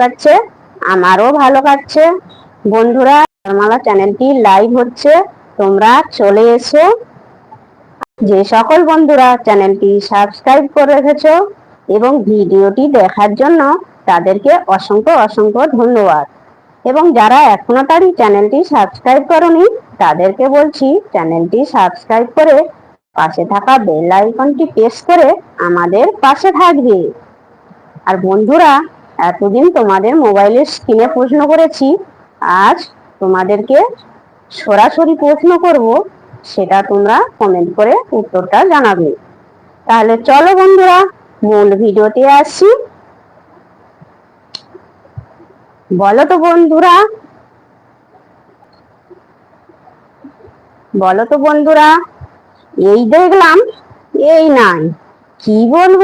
কাটছে, আমারও ভালো কাটছে। বন্ধুরা আমার চ্যানেলটি লাইভ হচ্ছে, তোমরা চলে এসো। যে সকল বন্ধুরা চ্যানেলটি সাবস্ক্রাইব করে রেখেছো এবং ভিডিওটি দেখার জন্য তাদেরকে অসংখ্য অসংখ্য ধন্যবাদ। এবং যারা এখনও তারই চ্যানেলটি সাবস্ক্রাইব করনি, তাদেরকে বলছি, চ্যানেলটি সাবস্ক্রাইব করে পাশে থাকা বেল আইকনটি প্রেস করে আমাদের পাশে থাকবে। আর বন্ধুরা এতদিন তোমাদের মোবাইলের স্ক্রিনে প্রশ্ন করেছি, আজ তোমাদেরকে সরাসরি প্রশ্ন করব, সেটা তোমরা কমেন্ট করে উত্তরটা জানাবে। তাহলে চলো বন্ধুরা, মূল ভিডিওতে আসছি বলো তো বন্ধুরা। বলো তো বন্ধুরা, এই দেখলাম, এই নাই। কি বলব,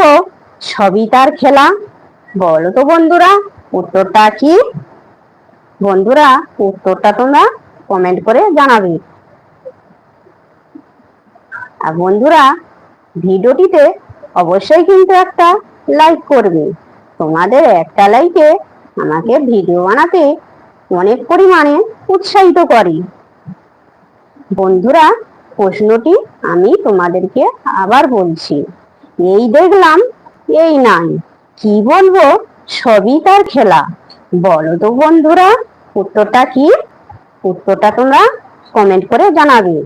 সবই তার খেলা। বলো তো বন্ধুরা, উত্তরটা কি? বন্ধুরা, উত্তরটা তোমরা কমেন্ট করে জানাবে। আর বন্ধুরা, ভিডিওটিতে অবশ্যই কিন্তু একটা লাইক করবে। তোমাদের একটা লাইকে আমাকে ভিডিও বানাতে অনেক পরিমাণে উৎসাহিত করে। বন্ধুরা, প্রশ্নটি আমি তোমাদেরকে আবার বলছি। এই দেখলাম, এই নাই। কি বলব? সবই তার খেলা। বলো তো বন্ধুরা, উত্তরটা কি? উত্তরটা তোমরা কমেন্ট করে জানাবে।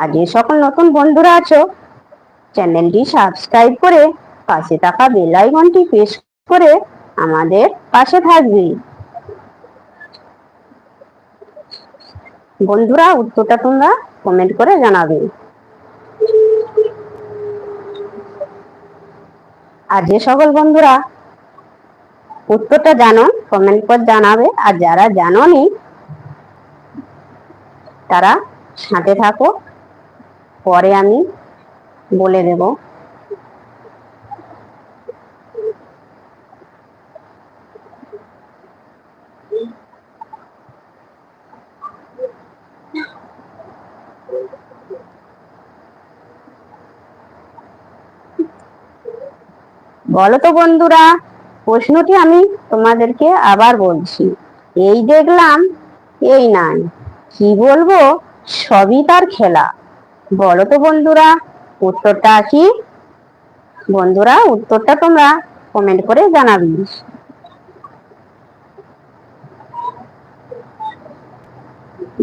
আর যে সকল নতুন বন্ধুরা আছো, চ্যানেলটি সাবস্ক্রাইব করে পাশে থাকা বেল আইকনটি প্রেস করে আমাদের পাশে থাকবে। বন্ধুরা, উত্তরটা তোমরা কমেন্ট করে জানাবে। আর যে সকল বন্ধুরা উত্তরটা জানো কমেন্ট করে জানাবে। আর যারা জানোনি, তারা সাথে থাকো। পরে আমি বলে দেব। বলো তো বন্ধুরা, প্রশ্নটি আমি তোমাদেরকে আবার বলছি। এই দেখলাম, এই নাই। কি বলব? সবই তার খেলা। বলো তো বন্ধুরা, উত্তরটা কি? বন্ধুরা, উত্তরটা তোমরা কমেন্ট করে জানাবি।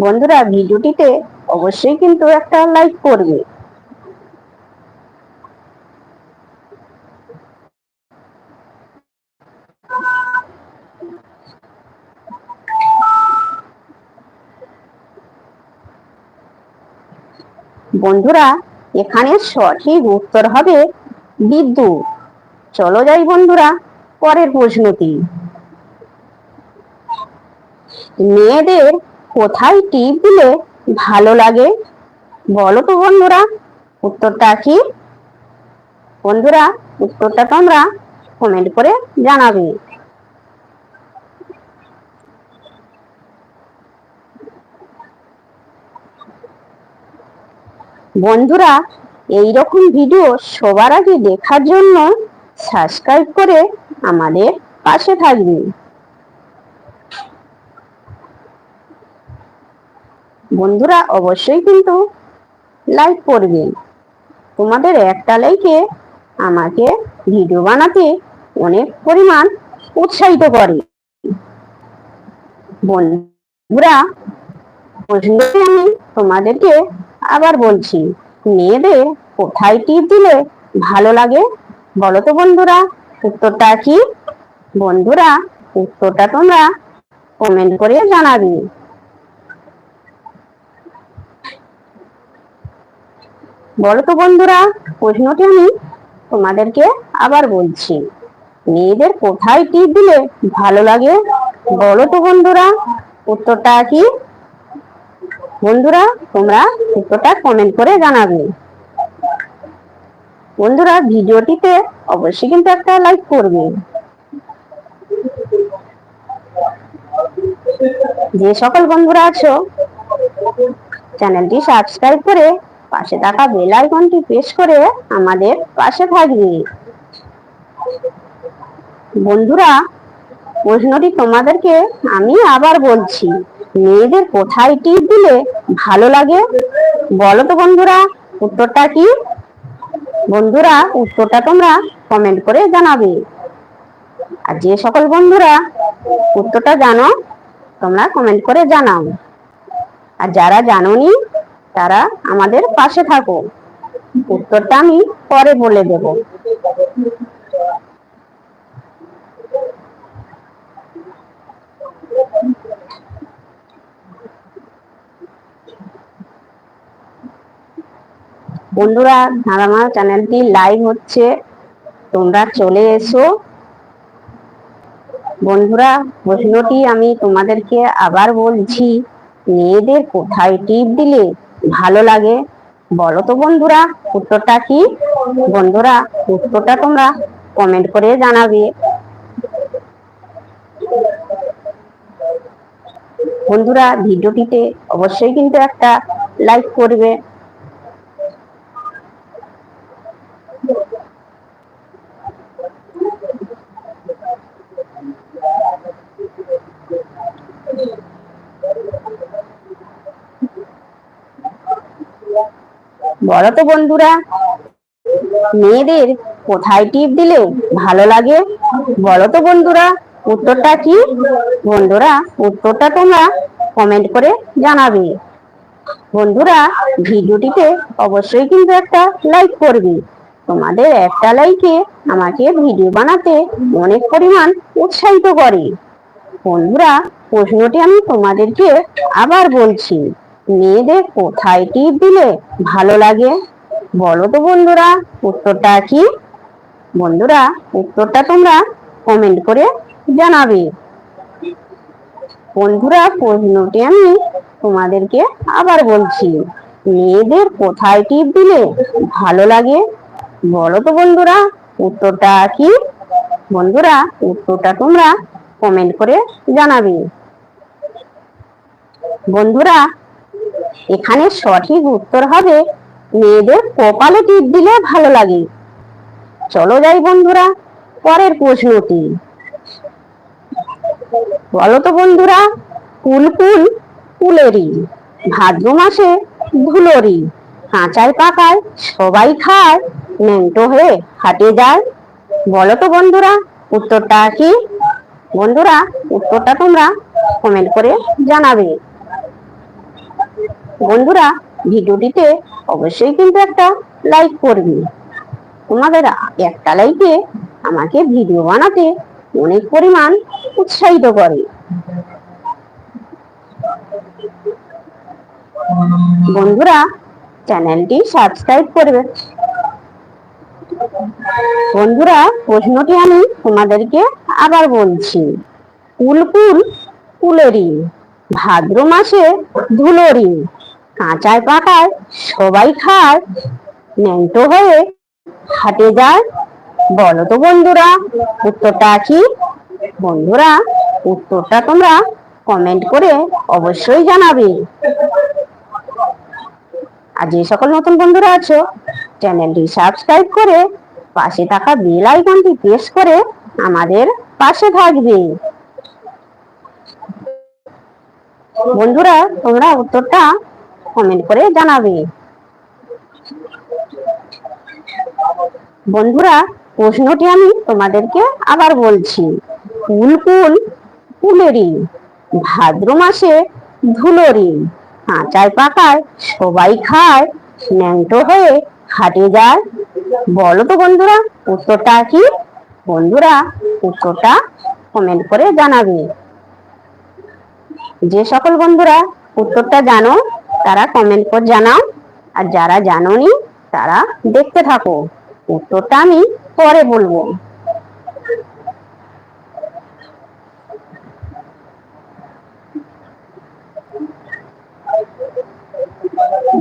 বন্ধুরা, ভিডিওটিতে অবশ্যই কিন্তু একটা লাইক করবে। বন্ধুরা, এখানে সঠিক উত্তর হবে বিদ্যুৎ। চলো যাই বন্ধুরা, পরের প্রশ্নটি। মেয়েদের কোথায় টিপ দিলে ভালো লাগে? বলো তো বন্ধুরা, উত্তরটা কি? বন্ধুরা, উত্তরটা তোমরা কমেন্ট করে জানাবে। বন্ধুরা এই রকম ভিডিও সবার আগে দেখার জন্য সাবস্ক্রাইব করে আমাদের পাশে থাকবে বন্ধুরা, অবশ্যই কিন্তু লাইক করবে তোমাদের একটা লাইকে আমাকে ভিডিও বানাতে অনেক পরিমাণ উৎসাহিত করে। বন্ধুরা আমি তোমাদেরকে আবার বলছি, মেয়েদের কোথায় টিপ দিলে ভালো লাগে? বলো তো বন্ধুরা, উত্তরটা কি? বন্ধুরা, উত্তরটা তোমরা কমেন্ট করে জানাবি। বলো তো বন্ধুরা, প্রশ্নটি আমি তোমাদেরকে আবার বলছি, মেয়েদের কোথায় টিপ দিলে ভালো লাগে? বলো তো বন্ধুরা, উত্তরটা কি? বন্ধুরা, তোমরা উত্তরটা কমেন্ট করে জানাবে। বন্ধুরা, ভিডিওটিতে অবশ্যই কিন্তু একটা লাইক করবে। যে সকল বন্ধুরা আছো, চ্যানেলটি সাবস্ক্রাইব করে পাশে থাকা বেল আইকনটি প্রেস করে আমাদের পাশে থাকবে। বন্ধুরা, প্রশ্নটি তোমাদেরকে আমি আবার বলছি। মেয়েদের কোথায় টিপ দিলে ভালো লাগে? বলো তো বন্ধুরা, উত্তরটা কি? বন্ধুরা, উত্তরটা তোমরা কমেন্ট করে জানাবে। আর যে সকল বন্ধুরা উত্তরটা জানো, তোমরা কমেন্ট করে জানাও। আর যারা জানোনি, তারা আমাদের পাশে থাকো। উত্তরটা আমি পরে বলে দেব। বন্ধুরা আমার চ্যানেলটি লাইভ হচ্ছে। তোমরা চলে এসো। বন্ধুরা, প্রশ্নটি আমি তোমাদেরকে আবার বলছি, মেয়েদের কোথায় টিপ দিলে ভালো লাগে? বলো তো বন্ধুরা, উত্তরটা কি? বন্ধুরা, উত্তরটা তোমরা কমেন্ট করে জানাবে। বন্ধুরা, ভিডিওটিতে অবশ্যই কিন্তু একটা লাইক করবে। বলো তো বন্ধুরা, মেয়েদের কোথায় টিপ দিলে ভালো লাগে? বলো তো বন্ধুরা, উত্তরটা কি? বন্ধুরা, উত্তরটা তোমরা কমেন্ট করে জানাবে। বন্ধুরা, ভিডিওটিতে অবশ্যই কিন্তু একটা লাইক করবে। তোমাদের একটা লাইকে আমাকে ভিডিও বানাতে অনেক পরিমাণ উৎসাহিত করে। বন্ধুরা, প্রশ্নটি আমি তোমাদেরকে আবার বলছি। মেয়েদের কোথায় টিপ দিলে ভালো লাগে? বলো তো বন্ধুরা, উত্তরটা কি? বন্ধুরা, উত্তরটা তোমরা কমেন্ট করে জানাবে। বন্ধুরা প্রশ্নটি আমি তোমাদেরকে আবার বলছি। মেয়েদের কোথায় টিপ দিলে ভালো লাগে? বলো তো বন্ধুরা, উত্তরটা কি? বন্ধুরা, উত্তরটা তোমরা কমেন্ট করে জানাবে। বন্ধুরা এখানে সঠিক উত্তর হবে, মেয়েদের কপালে টিপ দিলে ভালো লাগে। চলো যাই বন্ধুরা, পরের প্রশ্নটি। বলো তো বন্ধুরা কুল কুল কুলেরি ভাদ্র মাসে ধুলোরি কাঁচায় পাকায় সবাই খায়, মেন্টো হয়ে হাটে যায়। বলো তো বন্ধুরা, উত্তরটা কি? বন্ধুরা, উত্তরটা তোমরা কমেন্ট করে জানাবে। বন্ধুরা, ভিডিওটিতে অবশ্যই কিন্তু একটা লাইক করবি। তোমাদের একটা লাইকে আমাকে ভিডিও বানাতে অনেক পরিমাণ উৎসাহিত করে। বন্ধুরা চ্যানেলটি সাবস্ক্রাইব করবে। বন্ধুরা, প্রশ্নটি আমি তোমাদেরকে আবার বলছি। কুলকুল কুলেরি ভাদ্র মাসে ধুলোরি কাঁচায় পাকায় সবাই খায়, ন্যাংটো হয়ে হাটে যায়। বলো তো বন্ধুরা, উত্তরটা কি? বন্ধুরা, উত্তরটা তোমরা কমেন্ট করে অবশ্যই জানাবে। আর যে সকল নতুন বন্ধুরা আছো, চ্যানেলটি সাবস্ক্রাইব করে পাশে থাকা বেল আইকনটি প্রেস করে আমাদের পাশে থাকবে। বন্ধুরা, তোমরা উত্তরটা কমেন্ট করে জানাবে। বন্ধুরা, প্রশ্নটি আমি তোমাদেরকে আবার বলছি। কুল কুল কুলেরি ভাদ্র মাসে ধুলোরি কাঁচায় পাকায় সবাই খায় ন্যাংটো হয়ে হাটে যায়। বলো তো বন্ধুরা, উত্তরটা কি? বন্ধুরা, উত্তরটা কমেন্ট করে জানাবে। যে সকল বন্ধুরা উত্তরটা জানো তারা কমেন্ট করে জানাও। আর যারা জানোনি, তারা দেখতে থাকো। উত্তরটা আমি পরে বলব।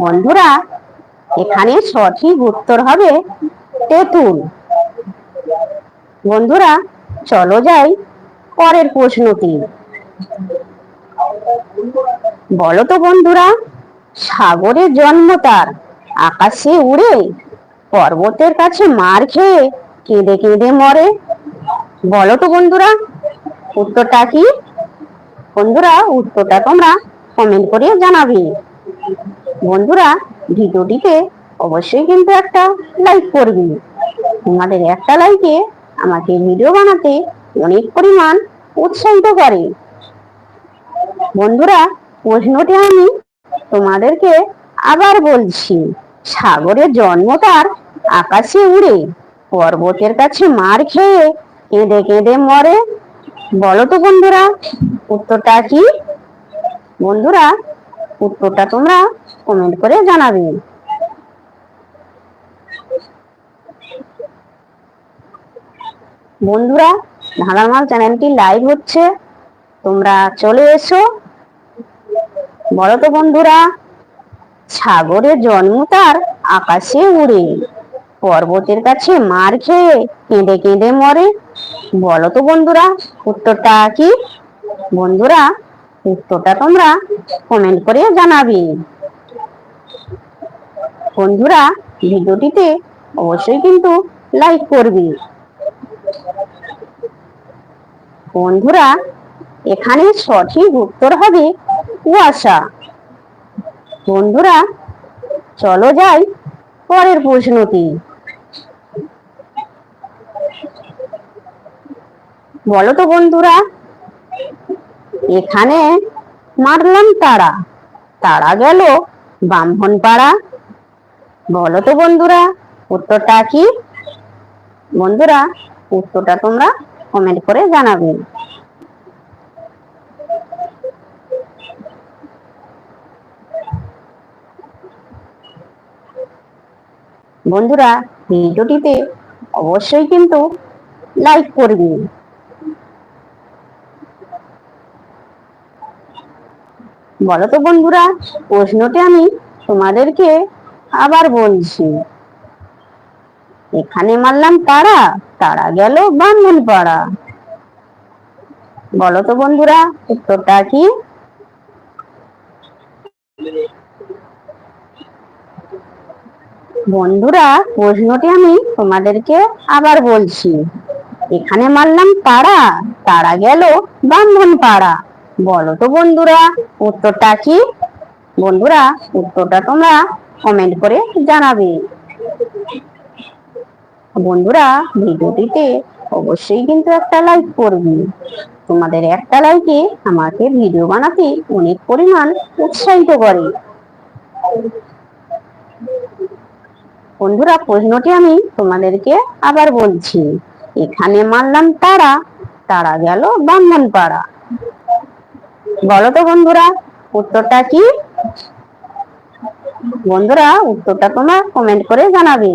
বন্ধুরা, এখানে সঠিক উত্তর হবে তেঁতুল। বন্ধুরা, চলো যাই পরের প্রশ্নটি। বলো তো বন্ধুরা। সাগরের জন্ম তার। আকাশে উড়ে পর্বতের কাছে মার খেয়ে কেঁদে কেঁদে মরে। বলো তো বন্ধুরা, উত্তরটা কি? বন্ধুরা, উত্তরটা তোমরা কমেন্ট করে জানাবে। বন্ধুরা, ভিডিওটিতে অবশ্যই কিন্তু একটা লাইক করবি। তোমাদের একটা লাইকে আমাকে ভিডিও বানাতে অনেক পরিমাণ উৎসাহিত করে। বন্ধুরা, প্রশ্নটি আমি তোমাদেরকে আবার বলছি সাগরের জন্ম তার আকাশে উড়ে, পর্বতের কাছে মার খেয়ে কেঁদে কেঁদে মরে। বলো তো বন্ধুরা, উত্তরটা কি? বন্ধুরা, উত্তরটা তোমরা কমেন্ট করে জানাবে। বন্ধুরা ধাঁধামাল চ্যানেলটি লাইভ হচ্ছে। তোমরা চলে এসো। বলো তো বন্ধুরা সাগরের জন্ম তার, আকাশে উড়ে। পর্বতের কাছে মার খেয়ে কেঁদে কেঁদে মরে। বলো তো বন্ধুরা, উত্তরটা কি? বন্ধুরা, উত্তরটা তোমরা কমেন্ট করে জানাবে। বন্ধুরা, ভিডিওটিতে অবশ্যই কিন্তু লাইক করবি। বন্ধুরা এখানে সঠিক উত্তর হবে কুয়াশা। বন্ধুরা, চলো যাই পরের প্রশ্নটি। বলো তো বন্ধুরা, এখানে মারলাম তারা তারা গেল ব্রাহ্মণ পাড়া। বলো তো বন্ধুরা, উত্তরটা কি? বন্ধুরা, উত্তরটা তোমরা কমেন্ট করে জানাবে। বন্ধুরা, ভিডিওটিতে অবশ্যই কিন্তু লাইক করবি বলো তো বন্ধুরা, প্রশ্নটি আমি তোমাদেরকে আবার বলছি। এখানে মারলাম তারা তারা গেল ব্রাহ্মণ পাড়া বলো তো বন্ধুরা, উত্তরটা কি? বন্ধুরা, প্রশ্নটি আমি তোমাদেরকে আবার বলছি। এখানে মারলাম তারা তারা গেল ব্রাহ্মণ পাড়া। বলো তো বন্ধুরা, উত্তরটা কি? বন্ধুরা, উত্তরটা তোমরা কমেন্ট করে জানাবে। বন্ধুরা, ভিডিওটিতে অবশ্যই কিন্তু একটা লাইক করবি। তোমাদের একটা লাইকে আমাকে ভিডিও বানাতে অনেক পরিমাণ উৎসাহিত করে। বন্ধুরা, প্রশ্নটি আমি তোমাদেরকে আবার বলছি। এখানে মানলাম তারা তারা গেল ব্রাহ্মণ পাড়া বলো তো বন্ধুরা, উত্তরটা কি? বন্ধুরা, উত্তরটা তোমরা কমেন্ট করে জানাবে।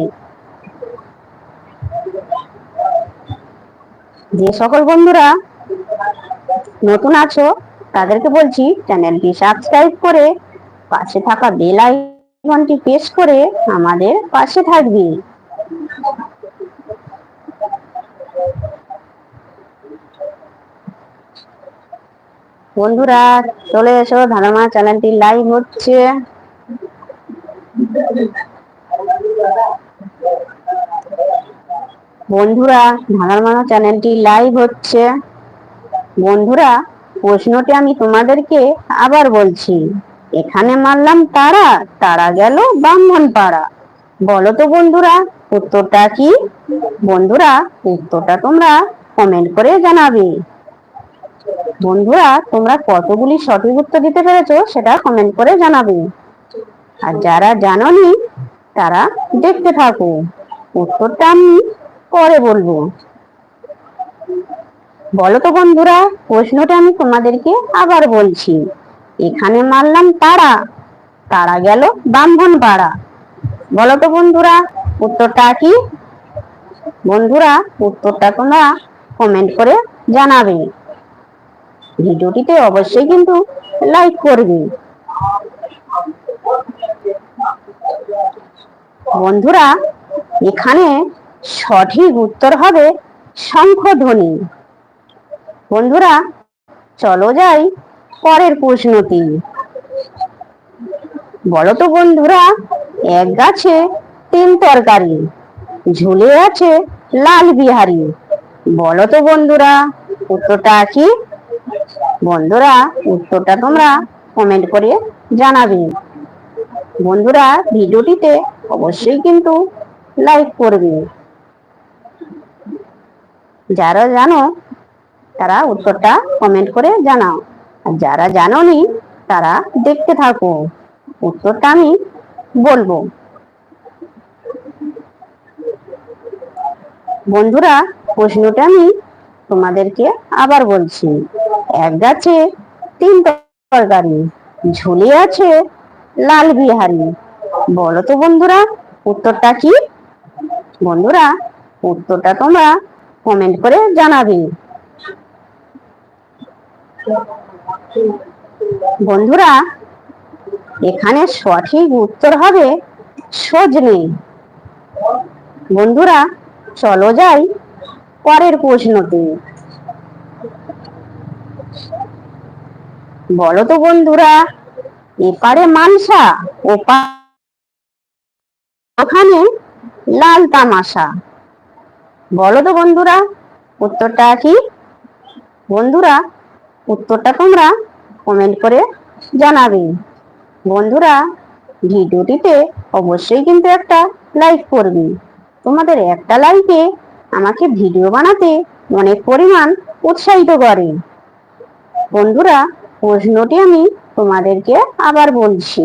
যে সকল বন্ধুরা নতুন আছো, তাদেরকে বলছি, চ্যানেলটি সাবস্ক্রাইব করে পাশে থাকা বেল আইকনটি প্রেস করে আমাদের পাশে থাকবি। বন্ধুরা, চলে এসো, ধারামা চ্যানেলটি লাইভ হচ্ছে। বন্ধুরা ধারামানা চ্যানেলটি লাইভ হচ্ছে। বন্ধুরা, প্রশ্নটি আমি তোমাদেরকে আবার বলছি। এখানে মারলাম তারা তারা গেল ব্রাহ্মণ পাড়া। বলো তো বন্ধুরা, উত্তরটা কি? বন্ধুরা, উত্তরটা তোমরা কমেন্ট করে জানাবে। বন্ধুরা, তোমরা কতগুলি সঠিক উত্তর দিতে পেরেছ সেটা কমেন্ট করে জানাবে। আর যারা জানোনি, তারা দেখতে থাকো। উত্তরটা আমি পরে বলব। বলো তো বন্ধুরা, প্রশ্নটা আমি তোমাদেরকে আবার বলছি। এখানে মারলাম তারা। তারা গেল ব্রাহ্মণ পাড়া বলো তো বন্ধুরা, উত্তরটা কি? বন্ধুরা, উত্তরটা তোমরা কমেন্ট করে জানাবে। ভিডিওটিতে অবশ্যই কিন্তু লাইক করবে। বন্ধুরা, এখানে সঠিক উত্তর হবে শঙ্খধ্বনি। বন্ধুরা, চলো যাই পরের প্রশ্নটি। বলো তো বন্ধুরা, এক গাছে তিন তরকারি, ঝুলে আছে লাল বিহারি। বলো তো বন্ধুরা, উত্তরটা কি? বন্ধুরা, উত্তরটা তোমরা কমেন্ট করে জানাবে। বন্ধুরা, ভিডিওটিতে অবশ্যই কিন্তু লাইক করবে। যারা জানো, তারা উত্তরটা কমেন্ট করে জানাও। যারা জানোনি, তারা দেখতে থাকো। উত্তরটা আমি বলব। বন্ধুরা, প্রশ্নটা আমি তোমাদেরকে আবার বলছি। এক গাছে তিন তরকারি, ঝুলি আছে লাল বিহারি। বলো তো বন্ধুরা, উত্তরটা কি? বন্ধুরা, উত্তরটা তোমরা কমেন্ট করে জানাবে। বন্ধুরা, এখানে সঠিক উত্তর হবে সজনে। বন্ধুরা, চলো যাই পরের প্রশ্নতে। বলো তো বন্ধুরা, এপারে মানসা ওখানে লাল তামাশা। বলো তো বন্ধুরা, উত্তরটা কি? বন্ধুরা উত্তরটা তোমরা কমেন্ট করে জানাবে। বন্ধুরা, ভিডিওটিতে অবশ্যই কিন্তু একটা লাইক করবে। তোমাদের একটা লাইকে আমাকে ভিডিও বানাতে অনেক পরিমাণ উৎসাহিত করে। বন্ধুরা, প্রশ্নটি আমি তোমাদেরকে আবার বলছি।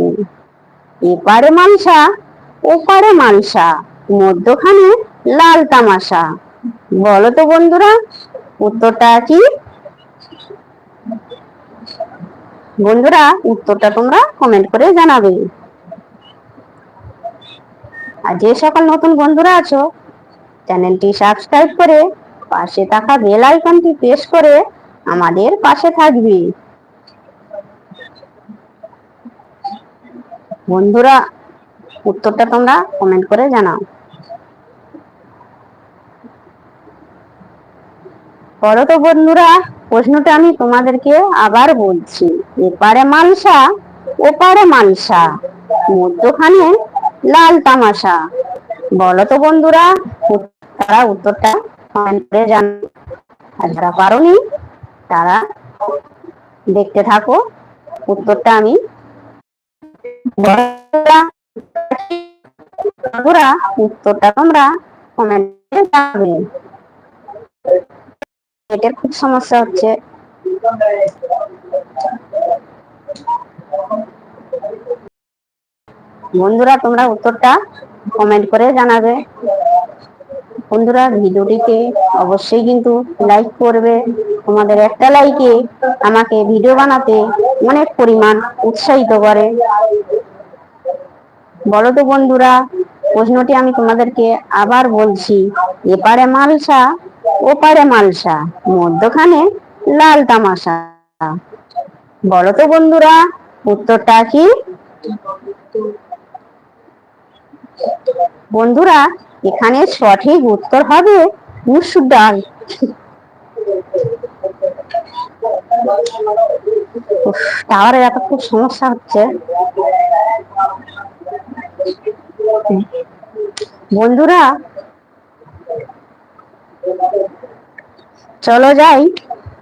এপারে মালসা, ওপারে মালসা, মধ্যখানে লাল তামাশা। বলো তো বন্ধুরা, উত্তরটা কি? বন্ধুরা, উত্তরটা তোমরা কমেন্ট করে জানাবে। আর যে সকল নতুন বন্ধুরা আছো, চ্যানেলটি সাবস্ক্রাইব করে পাশে থাকা বেল আইকনটি প্রেস করে আমাদের পাশে থাকবে। বন্ধুরা, উত্তরটা তোমরা কমেন্ট করে জানাও। বলো তো বন্ধুরা, প্রশ্নটা আমি তোমাদেরকে আবার বলছি। এপারে মানসা, ওপারে মানসা, মধ্যখানে লাল তামাশা। বলো তো বন্ধুরা, তারা উত্তরটা করে জান আর যারা পারোনি, তারা দেখতে থাকো, উত্তরটা আমি বন্ধুরা, উত্তরটা তোমরা কমেন্টে জানাবে। এটার খুব সমস্যা হচ্ছে। বন্ধুরা, তোমরা উত্তরটা কমেন্ট করে জানাবে। বন্ধুরা ভিডিওটিতে অবশ্যই কিন্তু লাইক করবে। তোমাদের একটা লাইকে আমাকে ভিডিও বানাতে অনেক পরিমাণ উৎসাহিত করে। বলো তো বন্ধুরা, প্রশ্নটি আমি তোমাদেরকে আবার বলছি। এপারে মালসা ওপারে মালসা, মধ্যখানে লাল তামাশা। বলো তো বন্ধুরা, উত্তরটা কি? বন্ধুরা, এখানে সঠিক উত্তর হবে মুসুর ডাল টাওয়ারের এত খুব সমস্যা হচ্ছে। বন্ধুরা চলো যাই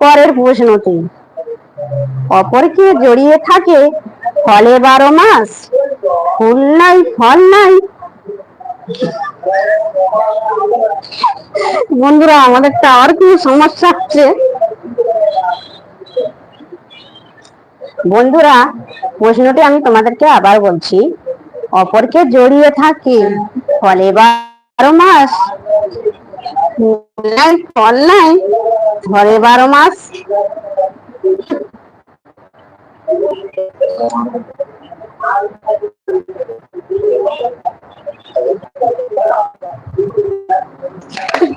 পরের প্রশ্নতে। অপরকে জড়িয়ে থাকে ফলে বারো মাস, ফুল নাই, ফল নাই। বন্ধুরা আমাদের টাওয়ার কি সমস্যা হচ্ছে? বন্ধুরা, প্রশ্নটি আমি তোমাদেরকে আবার বলছি। অপরকে জড়িয়ে থাকে ফলে বারো মাস নাই ফল নাই ঘরে বারো মাস